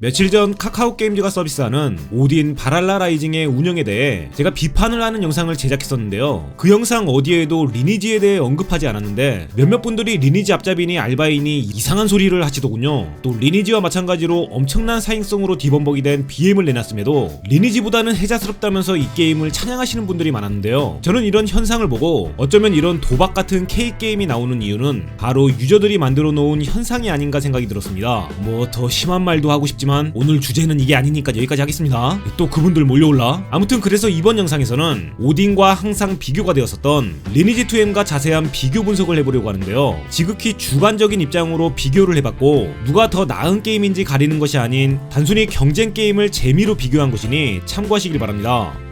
며칠 전 카카오 게임즈가 서비스하는 오딘 바랄라 라이징의 운영에 대해 제가 비판을 하는 영상을 제작했었는데요. 그 영상 어디에도 리니지에 대해 언급하지 않았는데 몇몇 분들이 리니지 앞잡이니 알바인이 이상한 소리를 하시더군요. 또 리니지와 마찬가지로 엄청난 사행성으로 디범벅이 된 BM을 내놨음에도 리니지보다는 해자스럽다면서 이 게임을 찬양하시는 분들이 많았는데요. 저는 이런 현상을 보고 어쩌면 이런 도박 같은 K 게임이 나오는 이유는 바로 유저들이 만들어 놓은 현상이 아닌가 생각이 들었습니다. 뭐 더 심한 말도 하고 싶지만 오늘 주제는 이게 아니니까 여기까지 하겠습니다. 또 그분들 몰려올라. 아무튼 그래서 이번 영상에서는 오딘과 항상 비교가 되었었던 리니지 2M과 자세한 비교 분석을 해보려고 하는데요. 지극히 주관적인 입장으로 비교를 해봤고 누가 더 나은 게임인지 가리는 것이 아닌 단순히 경쟁 게임을 재미로 비교한 것이니 참고하시길 바랍니다.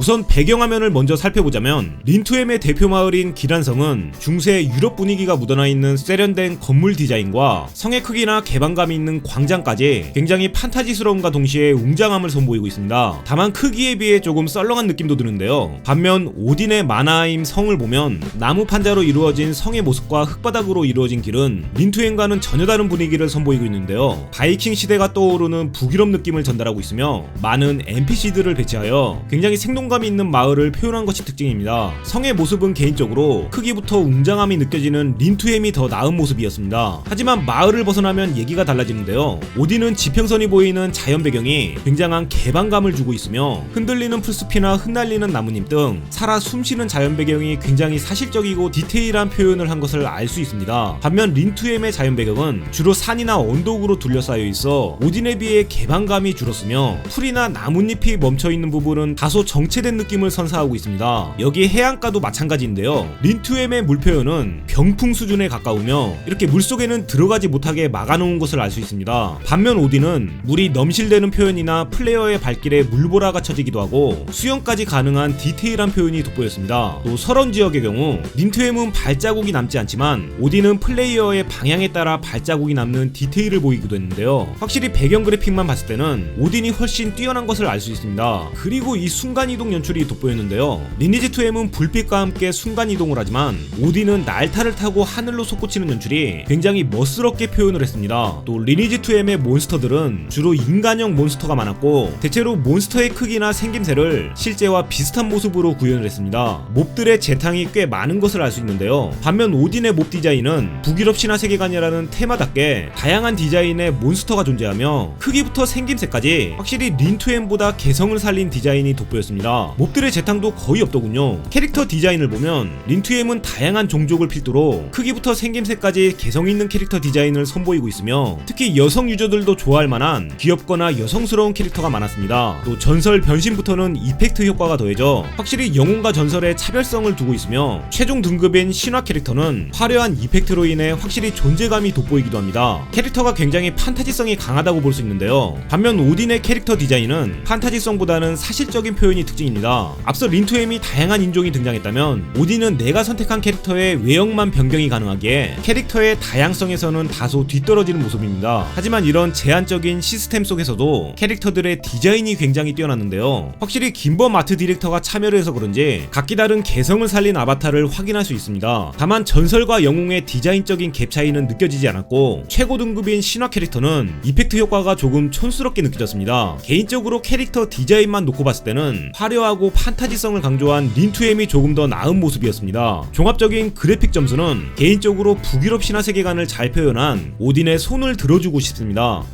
우선 배경화면을 먼저 살펴보자면 린투엠의 대표 마을인 기란성은 중세 유럽 분위기가 묻어나 있는 세련된 건물 디자인과 성의 크기나 개방감이 있는 광장까지 굉장히 판타지스러움과 동시에 웅장함을 선보이고 있습니다. 다만 크기에 비해 조금 썰렁한 느낌도 드는데요. 반면 오딘의 마나임 성을 보면 나무 판자로 이루어진 성의 모습과 흙바닥으로 이루어진 길은 린투엠과는 전혀 다른 분위기를 선보이고 있는데요. 바이킹 시대가 떠오르는 북유럽 느낌을 전달하고 있으며 많은 NPC들을 배치하여 굉장히 생동 생동감이 있는 마을을 표현한 것이 특징입니다. 성의 모습은 개인적으로 크기부터 웅장함이 느껴지는 린투엠이 더 나은 모습이었습니다. 하지만 마을을 벗어나면 얘기가 달라지는데요. 오딘은 지평선이 보이는 자연 배경이 굉장한 개방감을 주고 있으며 흔들리는 풀숲이나 흩날리는 나뭇잎 등 살아 숨쉬는 자연 배경이 굉장히 사실적이고 디테일한 표현을 한 것을 알 수 있습니다. 반면 린투엠의 자연 배경은 주로 산이나 언덕으로 둘러싸여 있어 오딘에 비해 개방감이 줄었으며 풀이나 나뭇잎이 멈춰 있는 부분은 다소 정체 된 느낌을 선사하고 있습니다. 여기 해안가도 마찬가지인데요. 린투엠의 물 표현은 병풍 수준에 가까우며 이렇게 물 속에는 들어가지 못하게 막아놓은 것을 알 수 있습니다. 반면 오딘은 물이 넘실대는 표현이나 플레이어의 발길에 물보라가 쳐지기도 하고 수영까지 가능한 디테일한 표현이 돋보였습니다. 또 설원 지역의 경우 린투엠은 발자국이 남지 않지만 오딘은 플레이어의 방향에 따라 발자국이 남는 디테일을 보이기도 했는데요. 확실히 배경 그래픽만 봤을 때는 오딘이 훨씬 뛰어난 것을 알 수 있습니다. 그리고 이 순간이동 연출이 돋보였는데요. 리니지 2M은 불빛과 함께 순간이동을 하지만 오딘은 날타를 타고 하늘로 솟구치는 연출이 굉장히 멋스럽게 표현을 했습니다. 또 리니지 2M의 몬스터들은 주로 인간형 몬스터가 많았고 대체로 몬스터의 크기나 생김새를 실제와 비슷한 모습으로 구현을 했습니다. 몹들의 재탕이 꽤 많은 것을 알 수 있는데요. 반면 오딘의 몹 디자인은 북유럽 신화 세계관이라는 테마답게 다양한 디자인의 몬스터가 존재하며 크기부터 생김새까지 확실히 린2M보다 개성을 살린 디자인이 돋보였습니다. 몹들의 재탕도 거의 없더군요. 캐릭터 디자인을 보면 린2M은 다양한 종족을 필두로 크기부터 생김새까지 개성 있는 캐릭터 디자인을 선보이고 있으며 특히 여성 유저들도 좋아할 만한 귀엽거나 여성스러운 캐릭터가 많았습니다. 또 전설 변신부터는 이펙트 효과가 더해져 확실히 영웅과 전설의 차별성을 두고 있으며 최종 등급인 신화 캐릭터는 화려한 이펙트로 인해 확실히 존재감이 돋보이기도 합니다. 캐릭터가 굉장히 판타지성이 강하다고 볼 수 있는데요. 반면 오딘의 캐릭터 디자인은 판타지성보다는 사실적인 표현이 특징 입니다. 앞서 린투엠이 다양한 인종이 등장했다면 오딘은 내가 선택한 캐릭터의 외형만 변경이 가능하기에 캐릭터의 다양성에서는 다소 뒤떨어지는 모습입니다. 하지만 이런 제한적인 시스템 속에서도 캐릭터들의 디자인이 굉장히 뛰어났는데요. 확실히 김범 아트 디렉터가 참여를 해서 그런지 각기 다른 개성을 살린 아바타를 확인할 수 있습니다. 다만 전설과 영웅의 디자인적인 갭 차이는 느껴지지 않았고 최고 등급인 신화 캐릭터는 이펙트 효과가 조금 촌스럽게 느껴졌습니다. 개인적으로 캐릭터 디자인만 놓고 봤을 때는 화 려하고 판타지성을 강조한 린2M이 조금 더 나은 모습이었습니다. 종합적인 그래픽 점수는 개인적으로 북유럽 신화 세계관을 잘 표현한 오딘의 손을 들어주고 싶습니다.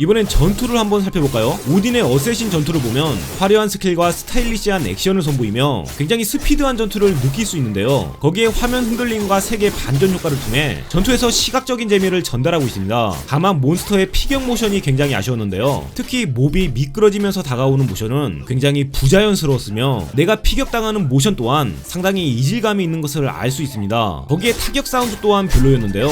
이번엔 전투를 한번 살펴볼까요? 오딘의 어쌔신 전투를 보면 화려한 스킬과 스타일리시한 액션을 선보이며 굉장히 스피드한 전투를 느낄 수 있는데요. 거기에 화면 흔들림과 색의 반전 효과를 통해 전투에서 시각적인 재미를 전달하고 있습니다. 다만 몬스터의 피격 모션이 굉장히 아쉬웠는데요. 특히 몹이 미끄러지면서 다가오는 모션은 굉장히 부자연스러웠으며 내가 피격당하는 모션 또한 상당히 이질감이 있는 것을 알 수 있습니다. 거기에 타격 사운드 또한 별로였는데요.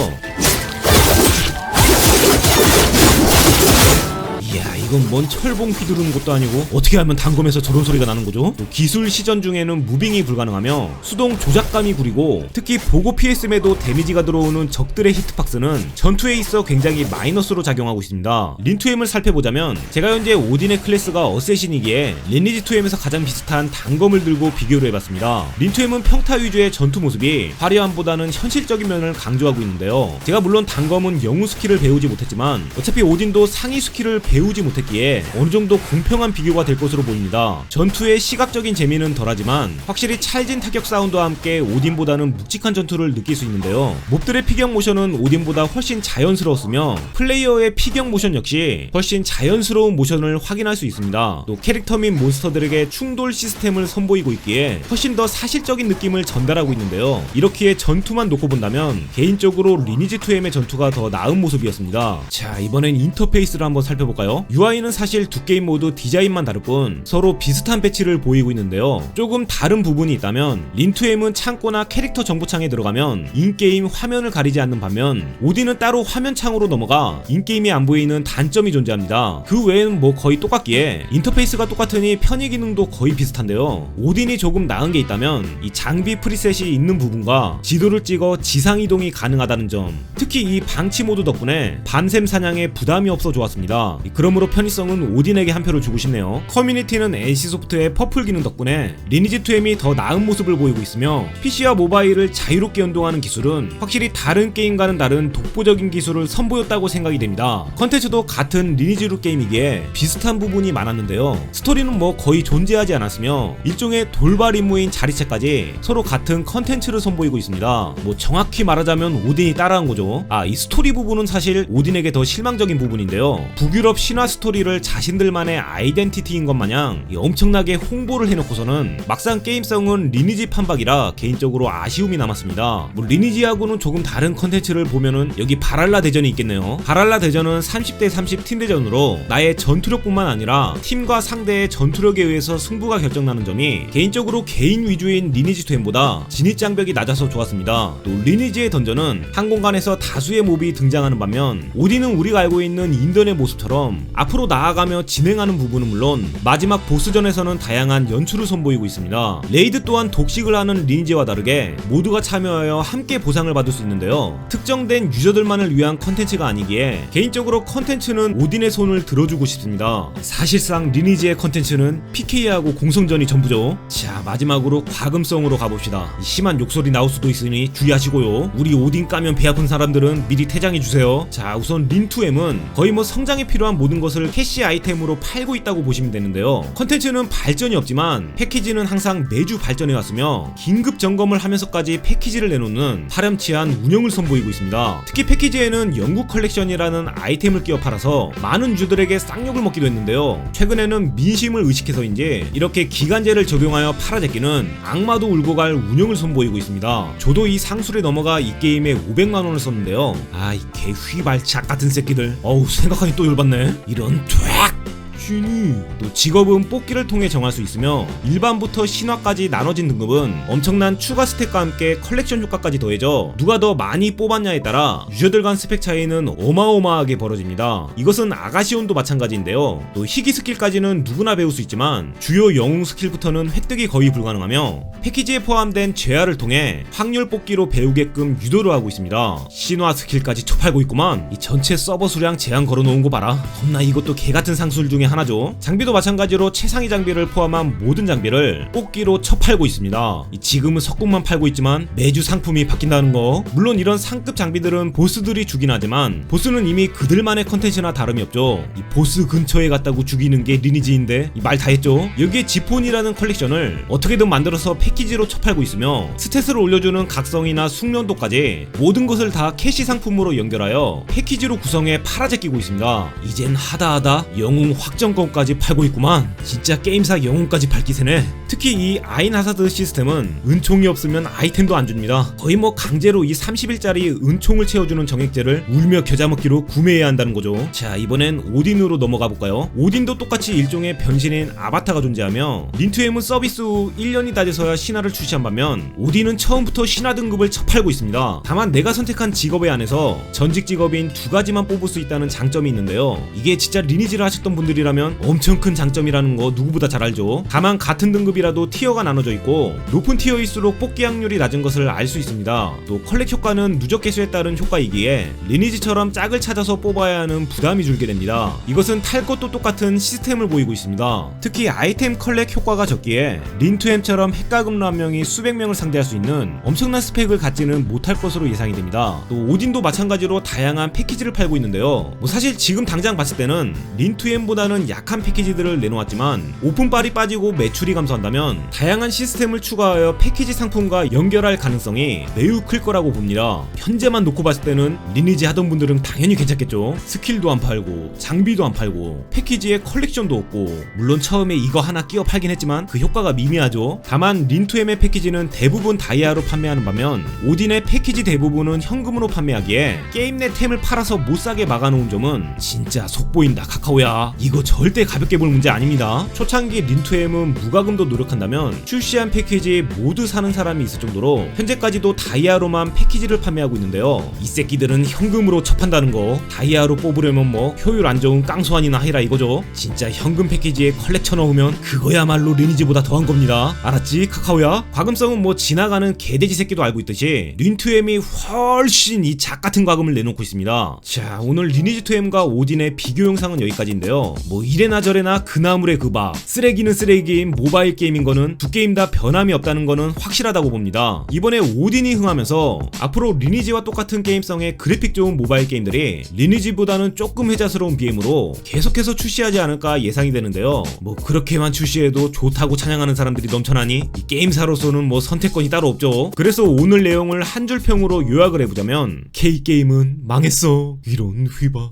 이건 뭔 철봉 휘두르는 것도 아니고 어떻게 하면 단검에서 저런 소리가 나는 거죠? 또 기술 시전 중에는 무빙이 불가능하며 수동 조작감이 구리고 특히 보고 피했음에도 데미지가 들어오는 적들의 히트박스는 전투에 있어 굉장히 마이너스로 작용하고 있습니다. 린2M을 살펴보자면 제가 현재 오딘의 클래스가 어쌔신이기에 리니지2M에서 가장 비슷한 단검을 들고 비교를 해봤습니다. 린2M은 평타 위주의 전투 모습이 화려함보다는 현실적인 면을 강조하고 있는데요. 제가 물론 단검은 영웅 스킬을 배우지 못했지만 어차피 오딘도 상위 스킬을 배우지 못했 기에 어느 정도 공평한 비교가 될 것으로 보입니다. 전투의 시각적인 재미는 덜하지만 확실히 찰진 타격 사운드와 함께 오딘보다는 묵직한 전투를 느낄 수 있는데요. 몹들의 피격 모션은 오딘보다 훨씬 자연스러웠으며 플레이어의 피격 모션 역시 훨씬 자연스러운 모션을 확인할 수 있습니다. 또 캐릭터 및 몬스터들에게 충돌 시스템을 선보이고 있기에 훨씬 더 사실적인 느낌을 전달하고 있는데요. 이렇기에 전투만 놓고 본다면 개인적으로 리니지 2M의 전투가 더 나은 모습이었습니다. 자 이번엔 인터페이스를 한번 살펴볼까요? UI 는 사실 두 게임 모두 디자인만 다를 뿐 서로 비슷한 배치를 보이고 있는데요. 조금 다른 부분이 있다면 린2M은 창고나 캐릭터 정보창에 들어가면 인게임 화면을 가리지 않는 반면 오디는 따로 화면창으로 넘어가 인게임이 안 보이는 단점이 존재합니다. 그 외에는 뭐 거의 똑같기에 인터페이스가 똑같으니 편의 기능도 거의 비슷한데요. 오딘이 조금 나은 게 있다면 이 장비 프리셋이 있는 부분과 지도를 찍어 지상 이동이 가능하다는 점 특히 이 방치 모드 덕분에 밤샘 사냥에 부담이 없어 좋았습니다. 그러므로 편의성은 오딘에게 한 표를 주고 싶네요. 커뮤니티는 NC소프트의 퍼플 기능 덕분에 리니지 2M이 더 나은 모습을 보이고 있으며 PC와 모바일을 자유롭게 연동하는 기술은 확실히 다른 게임과는 다른 독보적인 기술을 선보였다고 생각이 됩니다. 컨텐츠도 같은 리니지루 게임이기에 비슷한 부분이 많았는데요. 스토리는 뭐 거의 존재하지 않았으며 일종의 돌발 임무인 자리체까지 서로 같은 컨텐츠를 선보이고 있습니다. 뭐 정확히 말하자면 오딘이 따라한 거죠. 아, 이 스토리 부분은 사실 오딘에게 더 실망적인 부분인데요. 북유럽 신화 스토리 를 자신들만의 아이덴티티인 것 마냥 이 엄청나게 홍보를 해놓고서는 막상 게임성은 리니지 판박이라 개인적으로 아쉬움이 남았습니다. 뭐 리니지하고는 조금 다른 컨텐츠를 보면은 여기 바랄라 대전이 있겠네요. 바랄라 대전은 30대 30 팀 대전으로 나의 전투력뿐만 아니라 팀과 상대의 전투력에 의해서 승부가 결정나는 점이 개인적으로 개인 위주인 리니지 2M보다 진입 장벽이 낮아서 좋았습니다. 또 리니지의 던전은 한 공간에서 다수의 몹이 등장하는 반면 오디는 우리가 알고 있는 인던의 모습처럼 앞으로 나아가며 진행하는 부분은 물론 마지막 보스전에서는 다양한 연출을 선보이고 있습니다. 레이드 또한 독식을 하는 리니지와 다르게 모두가 참여하여 함께 보상을 받을 수 있는데요. 특정된 유저들만을 위한 컨텐츠가 아니기에 개인적으로 컨텐츠는 오딘의 손을 들어주고 싶습니다. 사실상 리니지의 컨텐츠는 PK하고 공성전이 전부죠. 자 마지막으로 과금성으로 가봅시다. 이 심한 욕설이 나올 수도 있으니 주의하시고요. 우리 오딘 까면 배 아픈 사람들은 미리 퇴장해 주세요. 자 우선 린2M은 거의 뭐 성장에 필요한 모든 것을 캐시 아이템으로 팔고 있다고 보시면 되는데요. 컨텐츠는 발전이 없지만 패키지는 항상 매주 발전해 왔으며 긴급 점검을 하면서까지 패키지를 내놓는 파렴치한 운영을 선보이고 있습니다. 특히 패키지에는 영국 컬렉션이라는 아이템을 끼워 팔아서 많은 유저들에게 쌍욕을 먹기도 했는데요. 최근에는 민심을 의식해서인지 이렇게 기간제를 적용하여 팔아제끼는 악마도 울고 갈 운영을 선보이고 있습니다. 저도 이 상술에 넘어가 이 게임에 500만 원을 썼는데요. 아 이 개휘발작 같은 새끼들. 어우 생각하니 또 열받네. 이런 이런 퇴악 쥐니 또 직업은 뽑기를 통해 정할 수 있으며 일반부터 신화까지 나눠진 등급은 엄청난 추가 스택과 함께 컬렉션 효과까지 더해져 누가 더 많이 뽑았냐에 따라 유저들 간 스펙 차이는 어마어마하게 벌어집니다. 이것은 아가시온도 마찬가지인데요. 또 희귀 스킬까지는 누구나 배울 수 있지만 주요 영웅 스킬부터는 획득이 거의 불가능하며 패키지에 포함된 재화를 통해 확률 뽑기로 배우게끔 유도를 하고 있습니다. 신화 스킬까지 쳐팔고 있구만. 이 전체 서버 수량 제한 걸어놓은 거 봐라. 겁나 이것도 개같은 상술 중에 하나 죠. 장비도 마찬가지로 최상위 장비를 포함한 모든 장비를 뽑기로 쳐팔고 있습니다. 이 지금은 석궁만 팔고 있지만 매주 상품이 바뀐다는 거. 물론 이런 상급 장비들은 보스들이 주긴 하지만 보스는 이미 그들만의 컨텐츠나 다름이 없죠. 이 보스 근처에 갔다고 죽이는 게 리니지인데 말 다 했죠. 여기에 지폰이라는 컬렉션을 어떻게든 만들어서 패키지로 쳐팔고 있으며 스탯을 올려주는 각성이나 숙련도까지 모든 것을 다 캐시 상품으로 연결하여 패키지로 구성해 팔아 제끼고 있습니다. 이젠 하다하다 영웅 확정 컬렉션권까지 팔고 있구만. 진짜 게임사 영혼까지 밝기세네. 특히 이 아인 하사드 시스템은 은총이 없으면 아이템도 안 줍니다. 거의 뭐 강제로 이 30일짜리 은총을 채워주는 정액제를 울며 겨자먹기로 구매해야 한다는 거죠. 자 이번엔 오딘으로 넘어가 볼까요? 오딘도 똑같이 일종의 변신인 아바타가 존재하며 린투엠은 서비스 후 1년이 다 돼서야 신화를 출시한 반면 오딘은 처음부터 신화 등급을 처팔고 있습니다. 다만 내가 선택한 직업에 한해서 전직 직업인 두 가지만 뽑을 수 있다는 장점이 있는데요. 이게 진짜 리니지를 하셨던 분들이 라면 엄청 큰 장점이라는 거 누구보다 잘 알죠. 다만 같은 등급이라도 티어가 나눠져 있고 높은 티어일수록 뽑기 확률이 낮은 것을 알 수 있습니다. 또 컬렉 효과는 누적 개수에 따른 효과이기에 리니지처럼 짝을 찾아서 뽑아야 하는 부담이 줄게 됩니다. 이것은 탈 것도 똑같은 시스템을 보이고 있습니다. 특히 아이템 컬렉 효과가 적기에 린투엠처럼 핵가금러 한 명이 수백 명을 상대할 수 있는 엄청난 스펙을 갖지는 못할 것으로 예상이 됩니다. 또 오딘도 마찬가지로 다양한 패키지를 팔고 있는데요. 뭐 사실 지금 당장 봤을 때는 린투엠보다는 약한 패키지들을 내놓았지만 오픈빨이 빠지고 매출이 감소한다면 다양한 시스템을 추가하여 패키지 상품과 연결할 가능성이 매우 클 거라고 봅니다. 현재만 놓고 봤을 때는 리니지 하던 분들은 당연히 괜찮겠죠. 스킬도 안 팔고 장비도 안 팔고 패키지에 컬렉션도 없고 물론 처음에 이거 하나 끼워 팔긴 했지만 그 효과가 미미하죠. 다만 린투엠의 패키지는 대부분 다이아로 판매하는 반면 오딘의 패키지 대부분은 현금으로 판매하기에 게임 내 템을 팔아서 못 사게 막아놓은 점은 진짜 속보인다 카카오야. 이거 절대 가볍게 볼 문제 아닙니다. 초창기 린투엠은 무과금도 노력한다면 출시한 패키지 모두 사는 사람이 있을 정도로 현재까지도 다이아로만 패키지를 판매하고 있는데요. 이 새끼들은 현금으로 첩한다는 거. 다이아로 뽑으려면 뭐 효율 안 좋은 깡소환이나 해라 이거죠. 진짜 현금 패키지에 컬렉터 넣으면 그거야말로 리니지보다 더한 겁니다. 알았지 카카오야? 과금성은 뭐 지나가는 개돼지 새끼도 알고 있듯이 린투엠이 훨씬 이 작 같은 과금을 내놓고 있습니다. 자 오늘 리니지 2M과 오딘의 비교 영상은 여기까지인데요. 뭐 이래나 저래나 그나물의 그밥 쓰레기는 쓰레기인 모바일 게임인 거는 두 게임 다 변함이 없다는 거는 확실하다고 봅니다. 이번에 오딘이 흥하면서 앞으로 리니지와 똑같은 게임성의 그래픽 좋은 모바일 게임들이 리니지보다는 조금 회자스러운 BM으로 계속해서 출시하지 않을까 예상이 되는데요. 뭐 그렇게만 출시해도 좋다고 찬양하는 사람들이 넘쳐나니 이 게임사로서는 뭐 선택권이 따로 없죠. 그래서 오늘 내용을 한 줄 평으로 요약을 해보자면 K게임은 망했어. 이런 휘바